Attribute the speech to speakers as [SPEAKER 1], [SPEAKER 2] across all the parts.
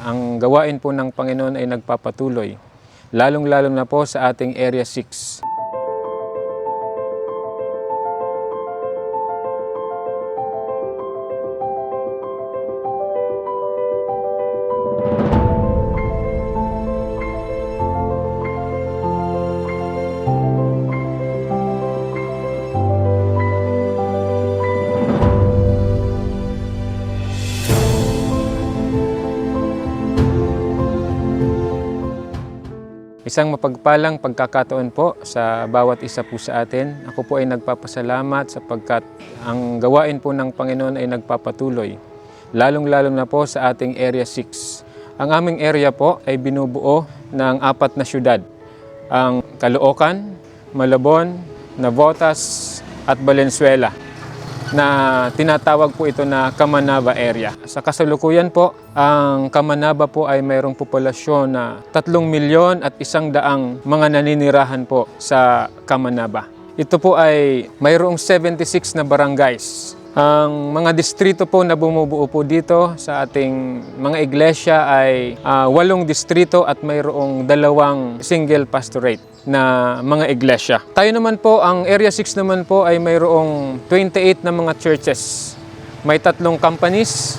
[SPEAKER 1] ang gawain po ng Panginoon ay nagpapatuloy. Lalong-lalong na po sa ating Area 6. Isang mapagpalang pagkakataon po sa bawat isa po sa atin. Ako po ay nagpapasalamat sapagkat ang gawain po ng Panginoon ay nagpapatuloy. Lalong-lalong na po sa ating Area 6. Ang aming area po ay binubuo ng apat na syudad. Ang Caloocan, Malabon, Navotas at Valenzuela na tinatawag po ito na Kamanaba area. Sa kasalukuyan po, ang Kamanaba po ay mayroong populasyon na 3 milyon at isang daang mga naninirahan po sa Kamanaba. Ito po ay mayroong 76 na barangays. Ang mga distrito po na bumubuo po dito sa ating mga iglesia ay ah, walong distrito at mayroong dalawang single pastorate na mga iglesia. Tayo naman po, ang Area 6 naman po ay mayroong 28 na mga churches. May tatlong companies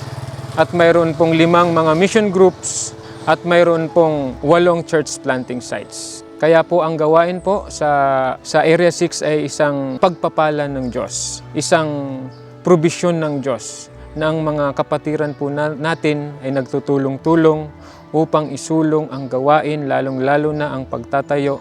[SPEAKER 1] at mayroon pong limang mga mission groups at mayroon pong walong church planting sites. Kaya po ang gawain po sa, sa Area 6 ay isang pagpapala ng Diyos, isang probisyon ng Diyos na ang mga kapatiran po na, natin ay nagtutulong-tulong upang isulong ang gawain lalong-lalo na ang pagtatayo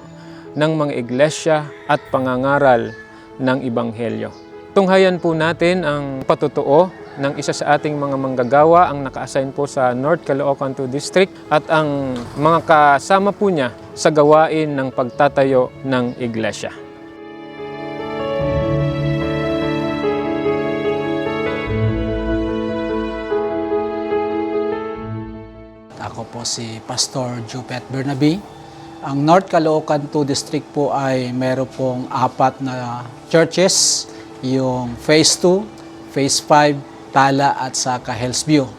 [SPEAKER 1] ng mga iglesia at pangangaral ng Ibanghelyo. Tunghayan po natin ang patutuo ng isa sa ating mga manggagawa ang naka-assign po sa North Caloocan 2 District at ang mga kasama po niya sa gawain ng pagtatayo ng iglesia.
[SPEAKER 2] Si Pastor Jupet Bernabe. Ang North Caloocan 2 District po ay meron pong apat na churches, yung Phase 2, Phase 5, Tala at saka Hellsview.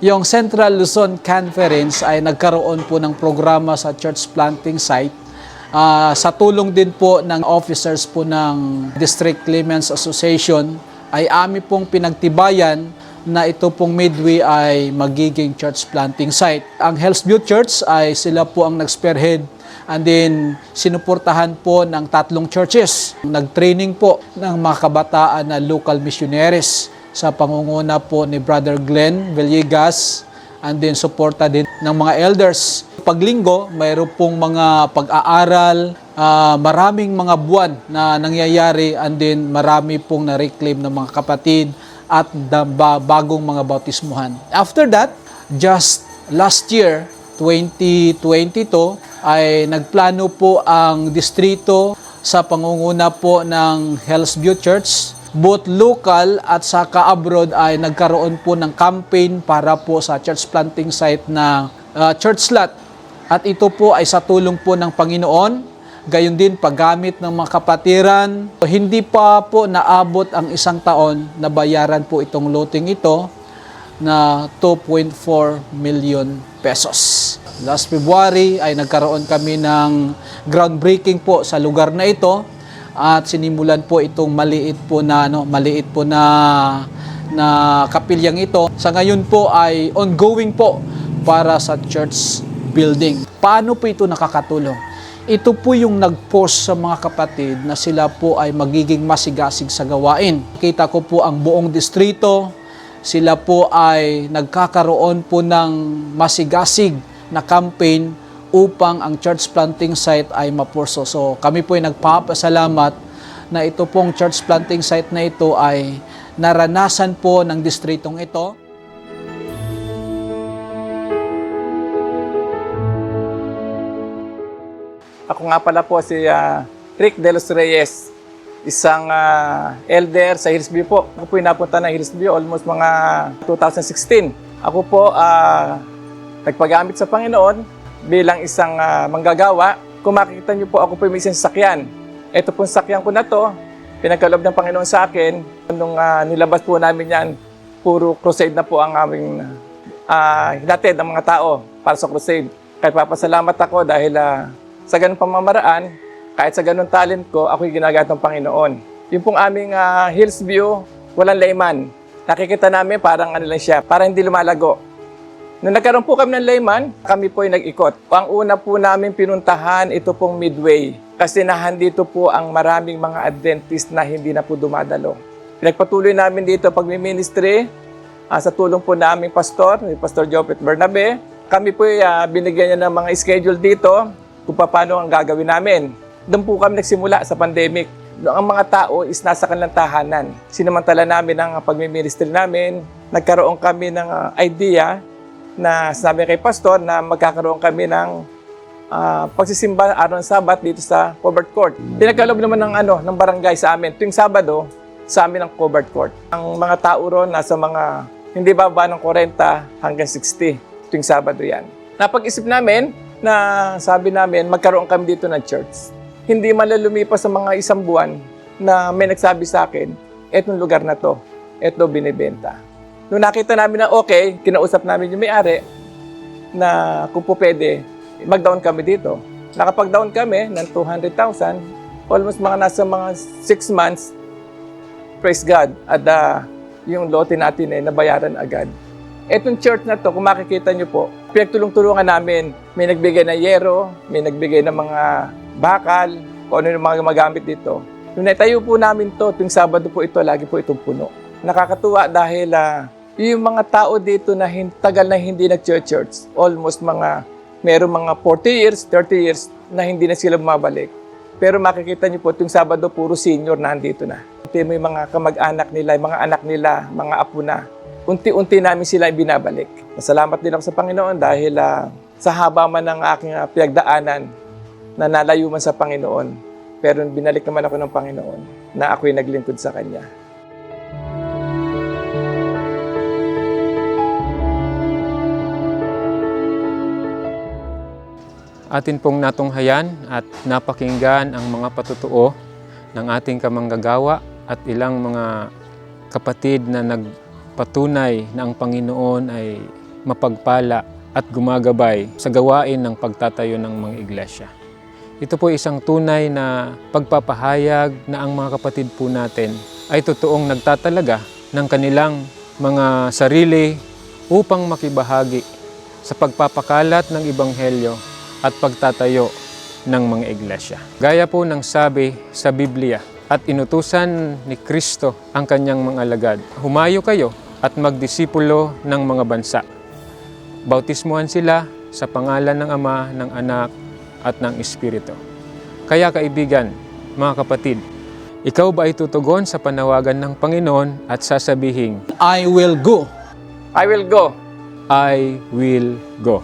[SPEAKER 2] Yung Central Luzon Conference ay nagkaroon po ng programa sa church planting site Ah, sa tulong din po ng officers po ng District Clements Association ay ami pong pinagtibayan na ito pong Midway ay magiging church planting site. Ang Hellsview Church ay sila po ang nag-spearhead and then sinuportahan po ng tatlong churches. Nag-training po ng mga kabataan na local missionaries sa pangunguna po ni Brother Glenn Villegas and then suporta din ng mga elders. Paglinggo, mayroon pong mga pag-aaral, ah, maraming mga buwan na nangyayari and then marami pong na-reclaim ng mga kapatid at bagong mga bautismuhan. After that, just last year, 2022, ay nagplano po ang distrito sa pangunguna po ng Hellsview Church both local at saka abroad ay nagkaroon po ng campaign para po sa church planting site na uh, church lot. At ito po ay sa tulong po ng Panginoon, gayon din paggamit ng mga kapatiran. Hindi pa po naabot ang isang taon na bayaran po itong loting ito na 2.4 million pesos. Last February ay nagkaroon kami ng groundbreaking po sa lugar na ito at sinimulan po itong maliit po na ano, maliit po na na kapilyang ito. Sa ngayon po ay ongoing po para sa church building. Paano po ito nakakatulong? Ito po yung nag-post sa mga kapatid na sila po ay magiging masigasig sa gawain. Kita ko po ang buong distrito, sila po ay nagkakaroon po ng masigasig na campaign upang ang church planting site ay mapurso. So kami po ay nagpapasalamat na ito pong church planting site na ito ay naranasan po ng distritong ito.
[SPEAKER 3] Ako nga pala po si ah, Rick De Los Reyes, isang ah, elder sa Hillsview po. Ako po napunta ng Hillsview almost mga 2016. Ako po ah, nagpagamit sa Panginoon bilang isang ah, manggagawa. Kung makikita niyo po, ako po yung isang sasakyan. Ito pong sasakyan ko na to, pinagkaloob ng Panginoon sa akin. Nung ah, nilabas po namin yan, puro crusade na po ang aming ah, hinatid ng mga tao para sa crusade. Kaya papasalamat ako dahil ah, sa ganung pamamaraan, kahit sa ganung talent ko, ako'y ginagamit ng Panginoon. Yung pong aming ah, Hills View, walang layman. Nakikita namin parang ano lang siya, parang hindi lumalago. Nung nagkaroon po kami ng layman, kami po ay nag-ikot. Ang una po namin pinuntahan, ito pong Midway. Kasi nahandito po ang maraming mga Adventist na hindi na po dumadalo. Pinagpatuloy namin dito pag-ministry ah, sa tulong po naming pastor, ni Pastor Jopet Bernabe. Kami po ay ah, binigyan niya ng mga schedule dito kung paano ang gagawin namin. Doon po kami nagsimula sa pandemic. Ang mga tao is nasa kanilang tahanan. Sinamantala namin ang pag-ministry namin. Nagkaroon kami ng ah, idea na sabi kay pastor na magkakaroon kami ng ah, pagsisimba araw ng Sabat dito sa covered court. Pinagkaloob naman ng ano ng barangay sa amin tuwing Sabado sa amin ang covered court. Ang mga tao ron nasa mga hindi bababa ng 40 hanggang 60 tuwing Sabado yan. Napag-isip namin na sabi namin magkaroon kami dito ng church. Hindi man lang lumipas sa mga isang buwan na may nagsabi sa akin, etong lugar na to, eto binibenta. Nung nakita namin na okay, kinausap namin yung may-ari na kung po pwede, mag-down kami dito. Nakapag-down kami ng 200,000, almost mga nasa mga 6 months, praise God, at ah, yung lote natin ay nabayaran agad. Etong church na to, kung makikita nyo po, pinagtulong-tulungan namin. May nagbigay ng yero, may nagbigay ng mga bakal, kung ano yung mga magamit dito. Nung naitayo po namin to, tuwing Sabado po ito, lagi po itong puno. Nakakatuwa dahil ah, yung mga tao dito na hin- tagal na hindi nag-church, almost mga, meron mga 40 years, 30 years na hindi na sila bumabalik. Pero makikita niyo po, tuwing Sabado, puro senior na andito na. Ito yung mga kamag-anak nila, mga anak nila, mga apo na. Unti-unti namin sila binabalik. Masalamat din ako sa Panginoon dahil ah, sa haba man ng aking ah, pinagdaanan na nalayo man sa Panginoon, pero binalik naman ako ng Panginoon na ako'y naglingkod sa Kanya.
[SPEAKER 1] Atin pong natunghayan at napakinggan ang mga patutuo ng ating kamanggagawa at ilang mga kapatid na nagpatunay na ang Panginoon ay mapagpala at gumagabay sa gawain ng pagtatayo ng mga iglesia. Ito po isang tunay na pagpapahayag na ang mga kapatid po natin ay totoong nagtatalaga ng kanilang mga sarili upang makibahagi sa pagpapakalat ng Ibanghelyo at pagtatayo ng mga iglesia. Gaya po ng sabi sa Biblia, at inutusan ni Kristo ang kanyang mga alagad, humayo kayo at magdisipulo ng mga bansa. Bautismuhan sila sa pangalan ng Ama, ng Anak, at ng Espiritu. Kaya kaibigan, mga kapatid, ikaw ba ay tutugon sa panawagan ng Panginoon at sasabihin,
[SPEAKER 2] I will go.
[SPEAKER 3] I will go.
[SPEAKER 1] I will go.